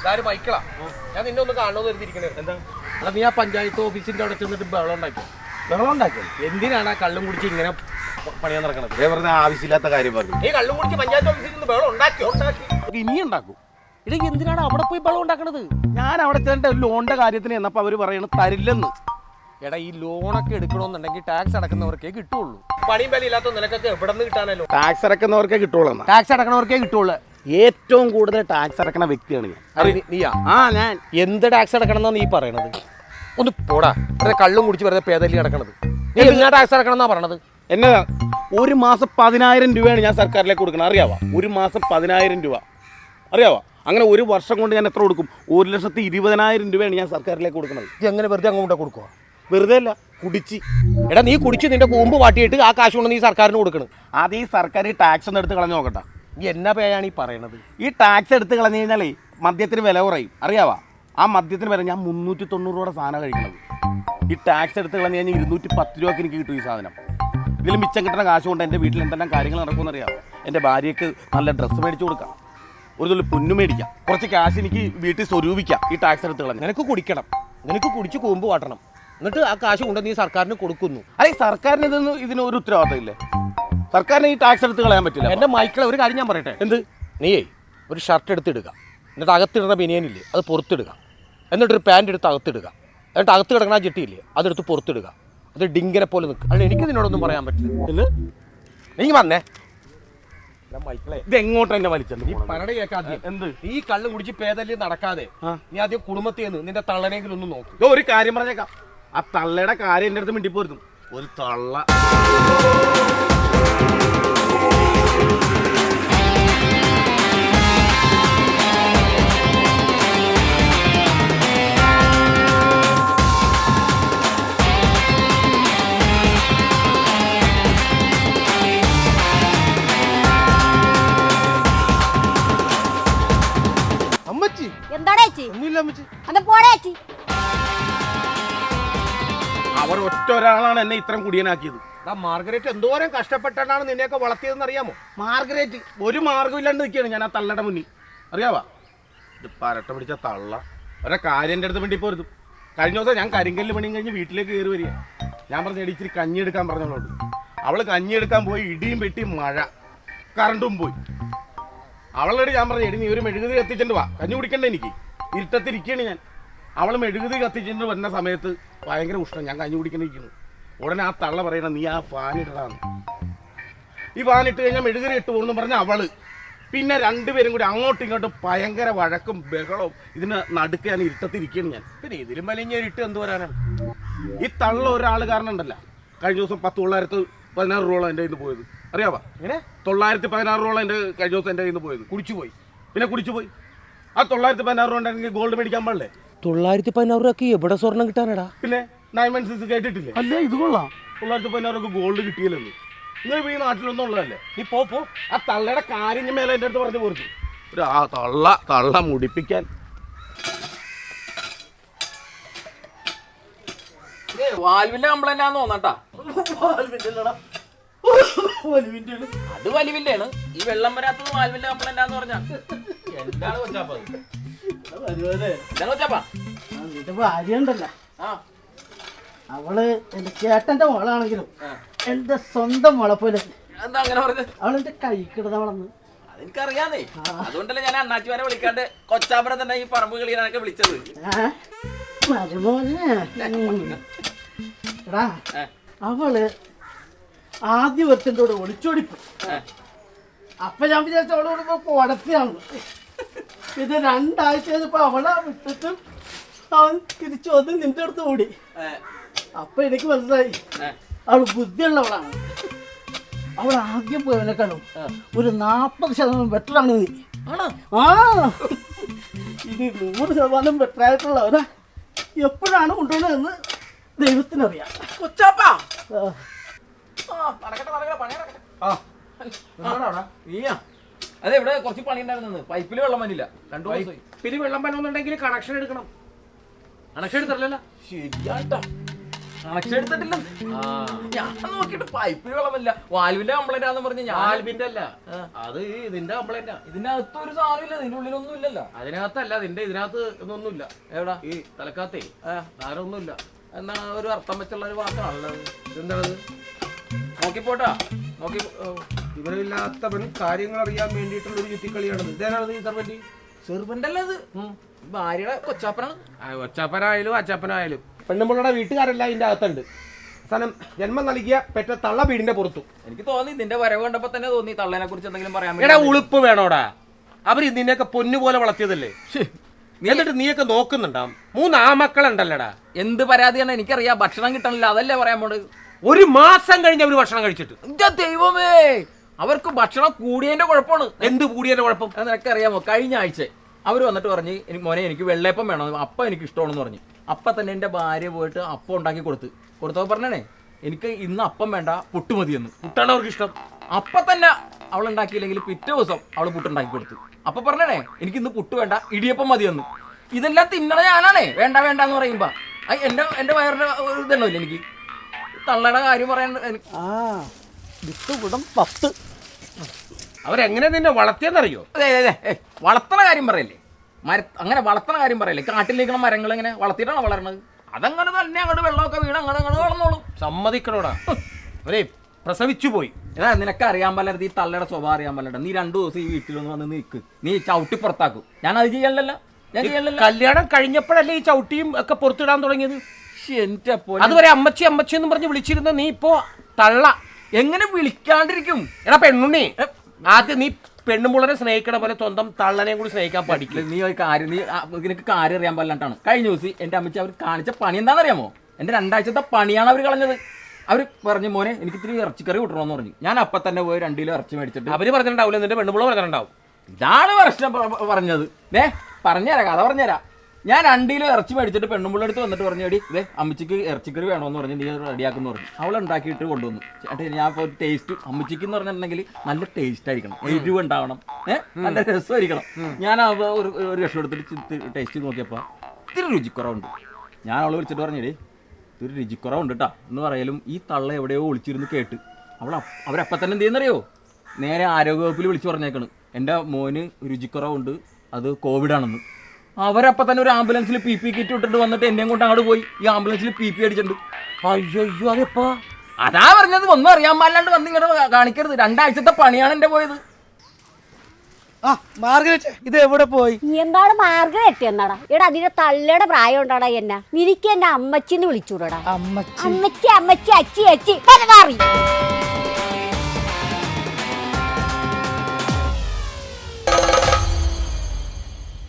ഇതാര് ഞാൻ നിന്നെ ഒന്ന് കാണണമെന്ന് കരുതിയിരിക്കണേ. എന്താ? അല്ല നീ ആ പഞ്ചായത്ത് ഓഫീസിന്റെ അവിടെ ചെന്നിട്ട് ബഹളം ഉണ്ടാക്കി ബഹളം ഉണ്ടാക്കി എന്തിനാണ് ആ കള്ളും കുടിച്ച് ഇങ്ങനെ പണിയാൻ നടക്കണത്? പറഞ്ഞ ആവശ്യമില്ലാത്ത കാര്യം പറഞ്ഞു. ഈ കള്ളും കുടിച്ച് പഞ്ചായത്ത് ഓഫീസിൽ നിന്ന് ബഹളം ഉണ്ടാക്കി ഉണ്ടാക്കി. ഇനി ഉണ്ടാക്കും. ഇടേ എന്തിനാണ് അവിടെ പോയി ബഹളം ഉണ്ടാക്കണത്? ഞാൻ അവിടെ ചെന്നിട്ട് ലോണിന്റെ കാര്യത്തിന് എന്നപ്പോ അവർ പറയണ തരില്ലെന്ന്. എടാ ഈ ലോണൊക്കെ എടുക്കണമെന്നുണ്ടെങ്കിൽ ടാക്സ് അടക്കുന്നവർക്കേ കിട്ടുള്ളൂ. പണിയും ഇല്ലാത്ത നിനക്കൊക്കെ എവിടെ നിന്ന് കിട്ടാനല്ലോ? ടാക്സ് അടക്കുന്നവർക്കേ കിട്ടുള്ളൂ ടാക്സ് അടക്കുന്നവർക്കേ കിട്ടുള്ളൂ. ഏറ്റവും കൂടുതൽ ടാക്സ് അടക്കണ വ്യക്തിയാണ് ഞാൻ. നീയാ. ആ ഞാൻ എന്ത് ടാക്സ് അടക്കണം നീ പറയണത്? ഒന്ന് പോടാ. വെറുതെ കള്ളും കുടിച്ച് വെറുതെ പേദലി അടക്കണത് എന്നാ ടാക്സ് അടക്കണം എന്നാ പറയണത്? എന്നതാ ഒരു മാസം പതിനായിരം രൂപയാണ് ഞാൻ സർക്കാരിലേക്ക് കൊടുക്കണം അറിയാവാ? ഒരു മാസം പതിനായിരം രൂപ. അറിയാവാ? അങ്ങനെ ഒരു വർഷം കൊണ്ട് ഞാൻ എത്ര കൊടുക്കും? ഒരു ലക്ഷത്തി ഇരുപതിനായിരം രൂപയാണ് ഞാൻ സർക്കാരിലേക്ക് കൊടുക്കുന്നത്. ഇത് എങ്ങനെ വെറുതെ അങ്ങോട്ട് കൊടുക്കുക വെറുതെ അല്ല കുടിച്ച്. എടാ നീ കുടിച്ച് നിന്റെ കൂമ്പ് വാട്ടിയിട്ട് ആ കാശ് കൊണ്ട് നീ സർക്കാരിന് കൊടുക്കണം. അത് ഈ സർക്കാർ ടാക്സ് ഒന്ന് എടുത്ത് കളഞ്ഞു നോക്കട്ടെ. നീ എന്നാ പേയാണ് ഈ പറയണത്? ഈ ടാക്സ് എടുത്ത് കളഞ്ഞു കഴിഞ്ഞാലേ മദ്യത്തിന് വില കുറയും. അറിയാവാ? ആ മദ്യത്തിന് വില ഞാൻ മുന്നൂറ്റി തൊണ്ണൂറ് രൂപയുടെ സാധനം കഴിക്കണത്. ഈ ടാക്സ് എടുത്ത് കളഞ്ഞു കഴിഞ്ഞാൽ ഇരുന്നൂറ്റി പത്ത് രൂപയ്ക്ക് എനിക്ക് കിട്ടും ഈ സാധനം. ഇതിൽ മിച്ചം കിട്ടുന്ന കാശ് കൊണ്ട് എന്റെ വീട്ടിൽ എന്തെല്ലാം കാര്യങ്ങൾ നടക്കുമെന്ന് അറിയാം എന്റെ ഭാര്യയ്ക്ക് നല്ല ഡ്രസ്സ് മേടിച്ചു കൊടുക്കാം. ഒരു തുള്ളി പുന്നു മേടിക്കാം. കുറച്ച് കാശ് എനിക്ക് വീട്ടിൽ സ്വരൂപിക്കാം ഈ ടാക്സ് എടുത്ത് കളഞ്ഞു. നിനക്ക് കുടിക്കണം. നിനക്ക് കുടിച്ച് കൂമ്പ് വാട്ടണം. എന്നിട്ട് ആ കാശ് കൊണ്ട് നീ സർക്കാരിന് കൊടുക്കുന്നു. അല്ലെ സർക്കാരിന് ഇതൊന്നും ഇതിനൊരു ഒരു ഉത്തരവാദിത്തം ഇല്ലേ? സർക്കാരിന് ഈ ടാക്സ് എടുത്ത് കളയാൻ പറ്റില്ല. എന്റെ മൈക്കിളെ ഒരു കാര്യം ഞാൻ പറയട്ടെ? എന്ത്? നീയേ ഒരു ഷർട്ട് എടുത്തിടുക എന്നിട്ട് അകത്തിടുന്ന ബനിയനില്ലേ അത് പുറത്തിടുക. എന്നിട്ടൊരു പാന്റ് എടുത്ത് അകത്തിടുക. എന്നിട്ട് അകത്ത് കിടക്കണ ചിട്ടിയില്ലേ ജെട്ടിയില്ലേ അതെടുത്ത് പുറത്തിടുക. അത് ഡിങ്കിനെ പോലെ നിൽക്കുക. അല്ല എനിക്ക് നിന്നോടൊന്നും പറയാൻ പറ്റില്ല. എന്ന് നീ വന്നേ. എടാ മൈക്കിളെ ഇത് എങ്ങോട്ട് എന്നെ വലിച്ചത്? നീ പരട കേൾക്കാതെ എന്ത്? നീ ഈ കള്ളും കുടിച്ച് പേതല്ലി നടക്കാതെ നീ ആദ്യം കുടുംബത്തിൽ നിന്ന് നിന്റെ തള്ളനെങ്കിലും ഒന്ന് നോക്കും. ഒരു കാര്യം പറഞ്ഞേക്കാം. ആ തള്ളയുടെ കാര്യം എന്റെ അടുത്ത് മിണ്ടിപ്പോരുന്നു. ഒരു തള്ള. അമ്മച്ചി. എന്താടാ ചേച്ചി? ഒന്നുമില്ല അമ്മച്ചി. അന്ന് പോടാ ചേച്ചി. അവർ ഒറ്റ ഒരാളാണ് എന്നെ ഇത്രയും കുടിയനാക്കിയത്. മാർഗരറ്റ് എന്തോരം കഷ്ടപ്പെട്ടാണ് നിന്നെയൊക്കെ വളർത്തിയതെന്ന് അറിയാമോ മാർഗരേറ്റ്. ഒരു മാർഗമില്ലാണ്ട് നിൽക്കുകയാണ് ഞാൻ ആ തള്ളയുടെ മുന്നിൽ. അറിയാവാ? ഇത് പരട്ട പിടിച്ച തള്ള. ഒരെ കാര്യം എന്റെ അടുത്ത് വേണ്ടി പോരുത്. കഴിഞ്ഞ ദിവസം ഞാൻ കരിങ്കല്ല് പണിയും കഴിഞ്ഞ് വീട്ടിലേക്ക് കയറി വരിക. ഞാൻ പറഞ്ഞ ഇച്ചിരി കഞ്ഞി എടുക്കാൻ പറഞ്ഞോളൂ. അവൾ കഞ്ഞി എടുക്കാൻ പോയി ഇടിയും വെട്ടി മഴ. കറണ്ടും പോയി. അവളോട് ഞാൻ പറഞ്ഞു എടി നീ ഒരു മെഴുകുതി കത്തിച്ചിട്ട് വാ. കഞ്ഞി കുടിക്കണ്ട എനിക്ക്. ഇരുട്ടത്തിരിക്കുകയാണ് ഞാൻ. അവൾ മെഴുകുതി കത്തിച്ചിട്ട് വരുന്ന സമയത്ത് ഭയങ്കര ഉഷ്ണം. ഞാൻ കഞ്ഞി കുടിക്കണ്ടിരിക്കുന്നു ഉടനെ ആ തള്ള പറയണ നീ ആ ഫാൻ ഇടടാന്ന് ഈ ഫാനിട്ട് കഴിഞ്ഞാൽ മെഴുകരി ഇട്ട് പോകുന്നു പറഞ്ഞ അവൾ. പിന്നെ രണ്ടുപേരും കൂടി അങ്ങോട്ടും ഇങ്ങോട്ടും ഭയങ്കര വഴക്കും ബഹളവും ഇതിന് നടുക്ക് ഞാൻ ഇരുട്ടത്തിരിക്കുകയാണ് ഞാൻ. പിന്നെ ഇതിലും വലിയ ഇരുട്ട് എന്ത് വരാനാണ്? ഈ തള്ള ഒരാൾ കാരണം ഉണ്ടല്ല കഴിഞ്ഞ ദിവസം പത്ത് തൊള്ളായിരത്തി പതിനാറ് രൂപ എന്റെ കയ്യിൽ പോയത്. അറിയാവാ? ഇങ്ങനെ തൊള്ളായിരത്തി പതിനാറ് രൂപ എന്റെ കഴിഞ്ഞ ദിവസം എന്റെ കയ്യിൽ പോയത്. കുടിച്ചു പോയി പിന്നെ കുടിച്ചു പോയി ആ തൊള്ളായിരത്തി പതിനാറ് രൂപ ഉണ്ടെങ്കിൽ ഗോൾഡ് മേടിക്കാൻ പാടില്ലേ? തൊള്ളായിരത്തി പതിനാറ് രൂപ എവിടെ സ്വർണം കിട്ടാനടാ? പിന്നെ? നയൻ വൺ സിക്സ് കേട്ടിട്ടില്ലേ? അല്ലേ ഇത് കൊള്ളാം. തൊള്ളായിരത്തി പതിനാറ് അവർക്ക് ഗോൾഡ് കിട്ടിയില്ലെന്ന് നിങ്ങൾ ഈ നാട്ടിലൊന്നും ഉള്ളതല്ലേ നീ പോ പോ. ആ തള്ളയുടെ കാര്യം മേലെ എന്റെ അടുത്ത് പറഞ്ഞു പോരുന്നു ഒരു ആ തള്ള തള്ള മുടിപ്പിക്കാൻ. വാൽവിന്റെ കംപ്ലൈന്റ് ആന്ന് തോന്നട്ടാ. അത് വലിവിന്റെ ആണ് ഈ വെള്ളം വരാത്തത് വാൽവിന്റെ കംപ്ലൈന്റ് ആന്ന് പറഞ്ഞാ. എന്താണ് കൊച്ചാപ്പ? എന്താണ് കൊച്ചാപ്പ? ഭാര്യ ഉണ്ടല്ലോ ആ. അവൾ എന്റെ ചേട്ടന്റെ മോളാണെങ്കിലും എന്റെ സ്വന്തം മോളെപ്പോലെ പോലെ. എന്താ അങ്ങനെ പറഞ്ഞത് അവളെന്റെ കൈ കിടന്നവളന്ന് അതെനിക്കറിയാന്നേ. അതുകൊണ്ടല്ലേ ഞാൻ അണ്ണാച്ചിമാരെ വിളിക്കാണ്ട് കൊച്ചാപ്പനെ തന്നെ ഈ പറമ്പ് കളിയാനൊക്കെ വിളിച്ചത്. എടാ. അവൾ ആദ്യ ഒരുത്തന്റെ കൂടെ ഒളിച്ചോടിപ്പോ. അപ്പൊ ഞാൻ വിചാരിച്ച അവളോട് ഇപ്പൊ കുടത്തിയാണ്. ഇത് രണ്ടാഴ്ച അവളാ വിട്ടിട്ട് അവൻ തിരിച്ചു വന്ന് നിന്റെ അടുത്ത് ഓടി. അപ്പൊ എനിക്ക് മനസ്സിലായി. അവൾ അവൾ ബുദ്ധിയുള്ളവളാണ്. അവൾ ആദ്യം പോയവനെക്കാളും ഒരു നാപ്പത് ശതമാനം ബെറ്റർ ആണ് നീ ആ. ഇനി നൂറ് ശതമാനം ബെറ്റർ ആയിട്ടുള്ളവനെ എപ്പോഴാണ് കൊണ്ടുവന്നതെന്ന് ദൈവത്തിനറിയാം. കൊച്ചാപ്പ. അതെ ഇവിടെ കുറച്ച് പണി ഉണ്ടായിരുന്നു പൈപ്പിൽ വെള്ളം വന്നില്ല. രണ്ടു പൈപ്പിൽ പിന്നെ വെള്ളം പനൊന്നുണ്ടെങ്കിൽ കണക്ഷൻ എടുക്കണം. കണക്ഷൻ എടുത്തല്ലോ ശരിയാട്ടാ. കണക്ഷൻ എടുത്തിട്ടില്ല. ഞാൻ നോക്കിയിട്ട് പൈപ്പിൽ വെള്ളമല്ല. വാൽവിന്റെ കംപ്ലൈന്റ് ആണെന്ന് പറഞ്ഞ് ഞാൻ ആൽബിന്റെ അല്ല. അത് ഇതിന്റെ കംപ്ലൈന്റാ ഇതിനകത്ത് ഒരു സാധനമില്ല ഇല്ല ഇതിന്റെ ഉള്ളിലൊന്നും ഇല്ലല്ലോ. അതിനകത്തല്ല ഇതിന്റെ ഇതിനകത്ത് ഇതൊന്നുമില്ല. എവിടാ? ഈ തലക്കാത്തേ. വേറെ ഒന്നുമില്ല. എന്നാ ഒരു അർത്ഥം വെച്ചുള്ള ഒരു വാക്കാണല്ലോ നോക്കി നോക്കിപ്പോട്ടാ. നോക്കി ഓ. വിവരമില്ലാത്തവൻ കാര്യങ്ങൾ അറിയാൻ വേണ്ടിയിട്ടുള്ള ഒരു ചുറ്റിക്കളിയാണത്. ഇതേനാണത് ഈ സർവന്റ് സെർവന്റ് അല്ല ഇത്. ഭാര്യയുടെ കൊച്ചാപ്പനാണ്. കൊച്ചാപ്പനായാലും അച്ചാപ്പനായാലും പെണ്ണുമ്പിള്ളയുടെ വീട്ടുകാരല്ല ഇതിന്റെ അകത്തുണ്ട്. അവസാനം ജന്മം നൽകിയ പെറ്റ തള്ള വീടിന്റെ പുറത്തു. എനിക്ക് തോന്നി ഇതിന്റെ വരവ് കണ്ടപ്പോ തന്നെ തോന്നി തള്ളേനെ കുറിച്ച് എന്തെങ്കിലും പറയാൻ എടാ ഉളുപ്പ് വേണോടാ. അവർ നിന്നെയൊക്കെ പൊന്നുപോലെ വളർത്തിയതല്ലേ? നീ എന്നിട്ട് നീയൊക്കെ നോക്കുന്നുണ്ടാവും മൂന്ന് മക്കളുണ്ടല്ലടാ എന്ത് പരാതിയാണ് എനിക്കറിയാം. ഭക്ഷണം കിട്ടണില്ല. അതല്ലേ പറയാൻ പോണത്? ഒരു മാസം കഴിഞ്ഞ് അവർ ഭക്ഷണം കഴിച്ചിട്ട്. ദൈവമേ! അവർക്ക് ഭക്ഷണം കൂടിയതിന്റെ കുഴപ്പമാണ്. എന്ത് കൂടിയതിന്റെ കുഴപ്പം? നിനക്കറിയാമോ? കഴിഞ്ഞ ആഴ്ച അവർ വന്നിട്ട് പറഞ്ഞ് മോനെ എനിക്ക് വെള്ളയപ്പം വേണം. അപ്പം എനിക്ക് ഇഷ്ടമാണെന്ന് പറഞ്ഞു. അപ്പം തന്നെ എന്റെ ഭാര്യ പോയിട്ട് അപ്പം ഉണ്ടാക്കി കൊടുത്ത്. കൊടുത്തപ്പോൾ പറഞ്ഞേ എനിക്ക് ഇന്ന് അപ്പം വേണ്ട പുട്ട് എന്ന് പുട്ടാണ് അവർക്ക് ഇഷ്ടം അപ്പം തന്നെ അവൾ ഉണ്ടാക്കിയില്ലെങ്കിൽ പിറ്റേ ദിവസം അവൾ പുട്ടുണ്ടാക്കി കൊടുത്തു. അപ്പം പറഞ്ഞേ എനിക്ക് ഇന്ന് പുട്ട് വേണ്ട ഇടിയപ്പം മതി എന്ന് ഇതെല്ലാം തിന്നണ ഞാനാണേ വേണ്ട വേണ്ട എന്ന് പറയുമ്പോൾ ഐ എന്റെ എന്റെ വയറിന്റെ ഒരു ഇതുണ്ടാവില്ല എനിക്ക്. തള്ളയുടെ കാര്യം പറയാൻ ആ വിത്ത് പത്ത്. അവരെങ്ങനെ നിന്നെ വളർത്തിയെന്നറിയോ? അതെ അതെ അതെ. വളർത്തണ കാര്യം പറയല്ലേ? മര അങ്ങനെ വളർത്തണ കാര്യം പറയല്ലേ? കാട്ടിലിരിക്കണ മരങ്ങൾ ഇങ്ങനെ വളർത്തിയിട്ടാണ് വളരണത് അതങ്ങനെ തന്നെ അങ്ങോട്ട് വെള്ളമൊക്കെ വീണ് അങ്ങനെ അങ്ങനെ വളർന്നോളും. സമ്മതിക്കണോടാ. ഒരേ പ്രസവിച്ചു പോയി. ഏതാ നിനക്ക് അറിയാൻ പാലരുത് ഈ തള്ളയുടെ സ്വഭാവം അറിയാൻ പറ്റണ്ട നീ രണ്ടു ദിവസം ഈ വീട്ടിലൊന്ന് വന്ന് നിൽക്ക് നീ ചവിട്ടി പുറത്താക്കും. ഞാൻ അത് ചെയ്യണല്ലോ ഞാൻ ചെയ്യണല്ലോ കല്യാണം കഴിഞ്ഞപ്പോഴല്ലേ ഈ ചവിട്ടിയും ഒക്കെ പുറത്തിടാൻ തുടങ്ങിയത്? എന്റെ പോലെ അതുവരെ അമ്മച്ചി അമ്മച്ചി എന്ന് പറഞ്ഞ് വിളിച്ചിരുന്ന നീ ഇപ്പോ തള്ള. എങ്ങനെ വിളിക്കാണ്ടിരിക്കും? എടാ പെണ്ണുണ്ണി. ആദ്യം നീ പെണ്ണുമുള്ളനെ സ്നേഹിക്കണ പോലെ സ്വന്തം തള്ളനെയും കൂടി സ്നേഹിക്കാൻ പഠിക്കും. നീ ഒരു കാര്യം നീ ആ, നിനക്ക് കാര്യം അറിയാൻ പാടില്ലാണ്ടാണ്. കഴിഞ്ഞ ദിവസം എന്റെ അമ്മച്ചി അവർ കാണിച്ച പണി എന്താണെന്നറിയാമോ? എന്റെ രണ്ടാഴ്ചത്തെ പണിയാണ് അവർ കളഞ്ഞത്. അവർ പറഞ്ഞു മോനെ എനിക്ക് ഇത്തിരി ഇറച്ചിക്കറി കൂട്ടണമെന്ന് പറഞ്ഞു. ഞാൻ അപ്പൊ തന്നെ പോയി രണ്ട് കിലോ ഇറച്ചി മേടിച്ചിട്ട് അവർ പറഞ്ഞിട്ടുണ്ടാവില്ല നിന്റെ പെണ്ണുമുള്ള പറഞ്ഞിട്ടുണ്ടാവും. ഇതാണ് പ്രശ്നം പ- പറഞ്ഞത്. ഏ പറഞ്ഞുതരാം കഥ പറഞ്ഞുതരാം. ഞാൻ രണ്ട് കിലോ ഇറച്ചി മേടിച്ചിട്ട് പെണ്ണുമ്പിള്ള അടുത്ത് വന്നിട്ട് പറഞ്ഞു എടി ഇതേ അമ്മച്ചിക്ക് ഇറച്ചിക്കറി വേണമെന്ന് പറഞ്ഞു നീ റെഡിയാക്കുന്നു പറഞ്ഞു. അവൾ ഉണ്ടാക്കിയിട്ട് കൊണ്ടുവന്നു. ചേട്ടാ ഞാൻ ഇപ്പോൾ ടേസ്റ്റ് അമ്മച്ചിക്ക് എന്ന് പറഞ്ഞിട്ടുണ്ടെങ്കിൽ നല്ല ടേസ്റ്റ് ആയിരിക്കണം. എരിവ് ഉണ്ടാവണം. ഏഹ് നല്ല രസമായിരിക്കണം. ഞാൻ ഒരു ഒരു രക്ഷം എടുത്തിട്ട് ടേസ്റ്റ് നോക്കിയപ്പോൾ ഇത്തിരി രുചിക്കുറവുണ്ട്. ഞാൻ അവളെ വിളിച്ചിട്ട് പറഞ്ഞെടി ഇത്തിരി രുചിക്കുറവുണ്ട് കേട്ടാ എന്ന് പറയലും ഈ തള്ള എവിടെയോ ഒളിച്ചിരുന്ന് കേട്ട്. അവൾ അവരപ്പം തന്നെ എന്ത് ചെയ്യുന്നറിയോ? നേരെ ആരോഗ്യവകുപ്പിൽ വിളിച്ചു പറഞ്ഞേക്കണ്. എന്റെ മോന് രുചിക്കുറവുണ്ട്. അത് കോവിഡാണെന്ന്. അവരപ്പം തന്നെ ഒരു ആംബുലൻസിൽ പി പി കിറ്റ് ഇട്ടിട്ട് വന്നിട്ട് എന്നെയും കൊണ്ട് അങ്ങോട്ട് പോയി. ഈ ആംബുലൻസിൽ പി പി അടിച്ചിട്ടുണ്ട്. അയ്യോ അയ്യോ അതെപ്പാ അതാ പറഞ്ഞത്. ഒന്നും അറിയാൻ പാടില്ലാണ്ട് വന്ന് ഇങ്ങനെ കാണിക്കരുത്. രണ്ടാഴ്ചത്തെ പണിയാണ് എന്റെ പോയത്. ആ മാർഗരറ്റ് ഇത് എവിടെ പോയി? നീ എന്താണ് മാർഗരറ്റ് എന്നാടാ? എടാ അതിന്റെ തള്ളയുടെ പ്രായം ഉണ്ടാടാ എന്നാ? നിനക്ക് എന്നെ അമ്മച്ചിന്ന് വിളിച്ചൂടാ അമ്മച്ചി. അമ്മച്ചി അമ്മച്ചി അച്ചി അച്ചി.